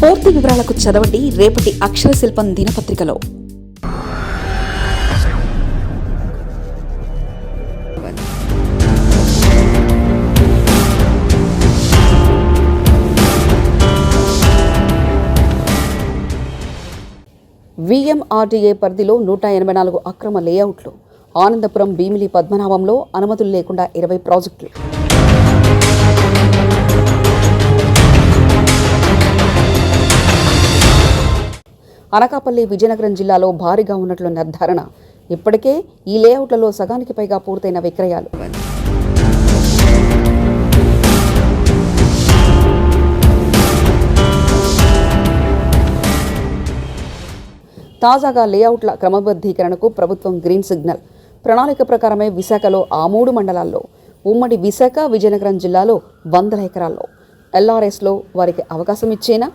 పూర్తి వివరాలకు చదవండి రేపటి అక్షర శిల్పం దినపత్రికలో. విఎంఆర్డీఏ పరిధిలో నూట ఎనభై నాలుగు అక్రమ లేఅవుట్లు. ఆనందపురం భీమిలి పద్మనాభంలో అనుమతులు లేకుండా ఇరవై ప్రాజెక్టులు. అనకాపల్లి విజయనగరం జిల్లాలో భారీగా ఉన్నట్లు నిర్ధారణ. ఇప్పటికే ఈ లేఅవుట్లలో సగానికి పైగా పూర్తయిన విక్రయాలు. తాజాగా లేఅవుట్ల క్రమబద్ధీకరణకు ప్రభుత్వం గ్రీన్ సిగ్నల్. ప్రణాళిక ప్రకారమే విశాఖలో ఆ మూడు మండలాల్లో ఉమ్మడి విశాఖ విజయనగరం జిల్లాలో వందల ఎకరాల్లో. ఎల్ఆర్ఎస్లో వారికి అవకాశం ఇచ్చేనా?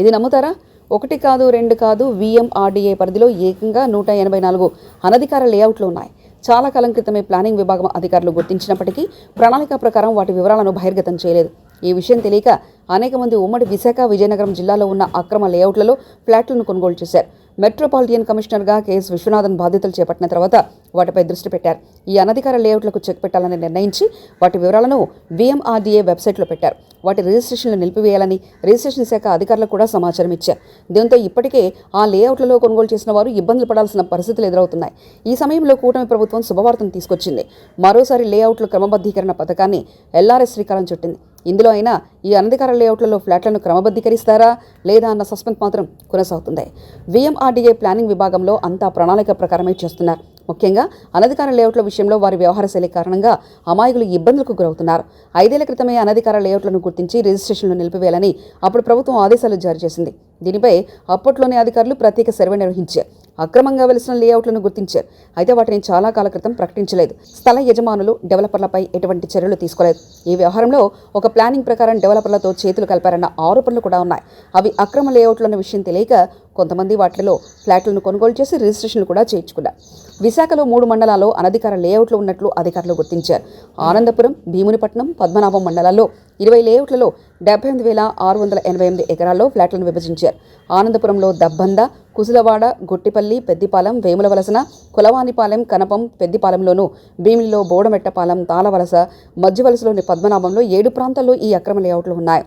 ఇది నమ్ముతారా? ఒకటి కాదు రెండు కాదు విఎంఆర్డీఏ పరిధిలో ఏకంగా నూట ఎనభై నాలుగు అనధికార లేఅవుట్లు ఉన్నాయి. చాలా కాలం క్రితమే ప్లానింగ్ విభాగం అధికారులు గుర్తించినప్పటికీ ప్రణాళిక ప్రకారం వాటి వివరాలను బహిర్గతం చేయలేదు. ఈ విషయం తెలియక అనేక మంది ఉమ్మడి విశాఖ విజయనగరం జిల్లాలో ఉన్న అక్రమ లేఅవుట్లలో ఫ్లాట్లను కొనుగోలు చేశారు. మెట్రోపాలిటియన్ కమిషనర్గా కెఎస్ విశ్వనాథన్ బాధ్యతలు చేపట్టిన తర్వాత వాటిపై దృష్టి పెట్టారు. ఈ అనధికార లేఅవుట్లకు చెక్ పెట్టాలని నిర్ణయించి వాటి వివరాలను విఎంఆర్డీఏ వెబ్సైట్లో పెట్టారు. వాటి రిజిస్ట్రేషన్లు నిలిపివేయాలని రిజిస్ట్రేషన్ శాఖ అధికారులకు కూడా సమాచారం ఇచ్చారు. దీంతో ఇప్పటికే ఆ లేఅవుట్లలో కొనుగోలు చేసిన వారు ఇబ్బందులు పడాల్సిన పరిస్థితులు ఎదురవుతున్నాయి. ఈ సమయంలో కూటమి ప్రభుత్వం శుభవార్తను తీసుకొచ్చింది. మరోసారి లేఅవుట్ల క్రమబద్ధీకరణ పథకాన్ని ఎల్ఆర్ఎస్ శ్రీకారం చుట్టింది. ఇందులో అయినా ఈ అనధికార లేఅవుట్లలో ఫ్లాట్లను క్రమబద్ధీకరిస్తారా లేదా అన్న సస్పెన్స్ మాత్రం కొనసాగుతుంది. విఎంఆర్డీఏ ప్లానింగ్ విభాగంలో అంతా ప్రణాళిక ప్రకారమే చేస్తున్నారు. ముఖ్యంగా అనధికార లేఅవుట్ల విషయంలో వారి వ్యవహార శైలి కారణంగా అమాయకులు ఇబ్బందులకు గురవుతున్నారు. ఐదేళ్ళ క్రితమే అనధికార లేఅవుట్లను గుర్తించి రిజిస్ట్రేషన్లు నిలిపివేయాలని అప్పుడు ప్రభుత్వం ఆదేశాలు జారీ చేసింది. దీనిపై అప్పట్లోనే అధికారులు ప్రత్యేక సర్వే నిర్వహించారు. అక్రమంగా వెలిసిన లేఅవుట్లను గుర్తించారు. అయితే వాటిని చాలా కాల క్రితం ప్రకటించలేదు. స్థల యజమానులు డెవలపర్లపై ఎటువంటి చర్యలు తీసుకోలేదు. ఈ వ్యవహారంలో ఒక ప్లానింగ్ ప్రకారం డెవలపర్లతో చేతులు కలిపారన్న ఆరోపణలు కూడా ఉన్నాయి. అవి అక్రమ లేఅవుట్లన్న విషయం తెలియక కొంతమంది వాటిలో ఫ్లాట్లను కొనుగోలు చేసి రిజిస్ట్రేషన్లు కూడా చేయించుకున్నారు. విశాఖలో మూడు మండలాల్లో అనధికార లేఅవుట్లు ఉన్నట్లు అధికారులు గుర్తించారు. ఆనందపురం భీమునిపట్నం పద్మనాభం మండలాల్లో ఇరవై లేఅవుట్లలో డెబ్బై ఎనిమిది వేల ఆరు వందల ఎనభై ఎనిమిది ఎకరాల్లో ఫ్లాట్లను విభజించారు. ఆనందపురంలో దబ్బంద కుసులవాడ గొట్టిపల్లి పెద్దిపాలెం వేములవలసన కులవానిపాలెం కనపం పెద్దిపాలెంలోను భీమిలిలో బోడమెట్టపాలెం తాళవలస మధ్యవలసలోని పద్మనాభంలో ఏడు ప్రాంతాల్లో ఈ అక్రమ లేఅవుట్లు ఉన్నాయి.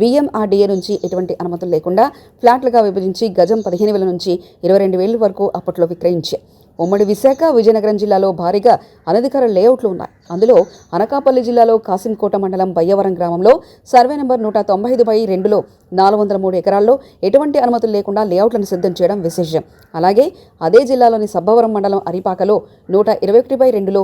విఎంఆర్డీఏ నుంచి ఎటువంటి అనుమతులు లేకుండా ఫ్లాట్లుగా విభజించి గజం పదిహేను వేల నుంచి ఇరవై రెండు వేల వరకు అప్పట్లో విక్రయించాయి ఉమ్మడి విశాఖ విజయనగరం జిల్లాలో భారీగా అనధికార లేఅవుట్లు ఉన్నాయి. అందులో అనకాపల్లి జిల్లాలో కాసింకోట మండలం బయ్యవరం గ్రామంలో సర్వే నెంబర్ నూట తొంభై ఐదు బై రెండులో నాలుగు వందల మూడు ఎకరాల్లో ఎటువంటి అనుమతులు లేకుండా లేఅవుట్లను సిద్ధం చేయడం విశేషం. అలాగే అదే జిల్లాలోని సబ్బవరం మండలం అరిపాకలో నూట ఇరవై ఒకటి బై రెండులో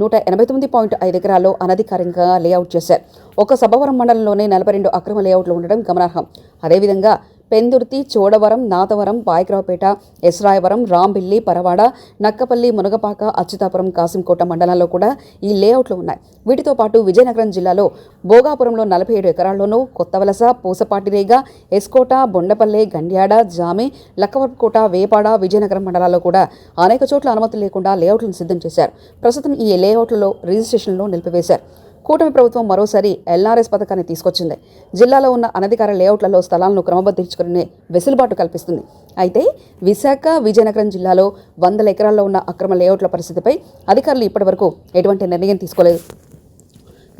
నూట ఎనభై తొమ్మిది పాయింట్ ఐదు ఎకరాల్లో అనధికారికంగా లేఅవుట్ చేశారు. ఒక సభవరం మండలంలోనే నలభై రెండు అక్రమ లేఅవుట్లు ఉండడం గమనార్హం. అదేవిధంగా పెందుర్తి చోడవరం నాతవరం పాయకరావుపేట ఎస్రాయవరం రాంబిల్లి పరవాడ నక్కపల్లి మునగపాక అచ్యుతాపురం కాసింకోట మండలాల్లో కూడా ఈ లేఅవుట్లు ఉన్నాయి. వీటితో పాటు విజయనగరం జిల్లాలో భోగాపురంలో నలభై ఏడు ఎకరాల్లోనూ కొత్తవలస పూసపాటిరేగ ఎస్కోట బొండపల్లె గండ్యాడ జామె లక్కవరకోట వేపాడ విజయనగరం మండలాల్లో కూడా అనేక చోట్ల అనుమతులు లేకుండా లేఅవుట్లను సిద్ధం చేశారు. ప్రస్తుతం ఈ లేఅవుట్లలో రిజిస్ట్రేషన్లో నిలిపివేశారు. కూటమి ప్రభుత్వం మరోసారి ఎల్ఆర్ఎస్ పథకాన్ని తీసుకొచ్చింది. జిల్లాలో ఉన్న అనధికార లేఅవుట్లలో స్థలాలను క్రమబద్ధీకరించుకునే వెసులుబాటు కల్పిస్తుంది. అయితే విశాఖ విజయనగరం జిల్లాలో వందల ఎకరాల్లో ఉన్న అక్రమ లేఅవుట్ల పరిస్థితిపై అధికారులు ఇప్పటివరకు ఎటువంటి నిర్ణయం తీసుకోలేదు.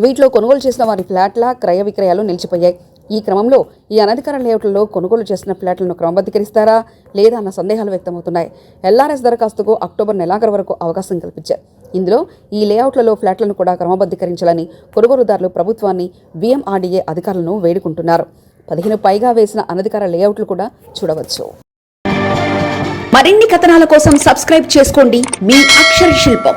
వీటిలో కొనుగోలు చేసిన వారి ఫ్లాట్ల క్రయ విక్రయాలు నిలిచిపోయాయి. ఈ క్రమంలో ఈ అనధికార లేఅవుట్లలో కొనుగోలు చేసిన ఫ్లాట్లను క్రమబద్ధీకరిస్తారా లేదా అన్న సందేహాలు వ్యక్తమవుతున్నాయి. ఎల్ఆర్ఎస్ దరఖాస్తుకు అక్టోబర్ నెలాఖరు వరకు అవకాశం కల్పించారు. ఇందులో ఈ లేఅవుట్లలో ఫ్లాట్లను కూడా క్రమబద్ధీకరించాలని కొనుగోలుదారులు ప్రభుత్వాన్ని విఎంఆర్డీఏ అధికారులను వేడుకుంటున్నారు. పదిహేను పైగా వేసిన అనధికార లేఅవుట్లు కూడా చూడవచ్చు. మరిన్ని కథనాల కోసం సబ్స్క్రైబ్ చేసుకోండి. మీ అక్షర శిల్పం.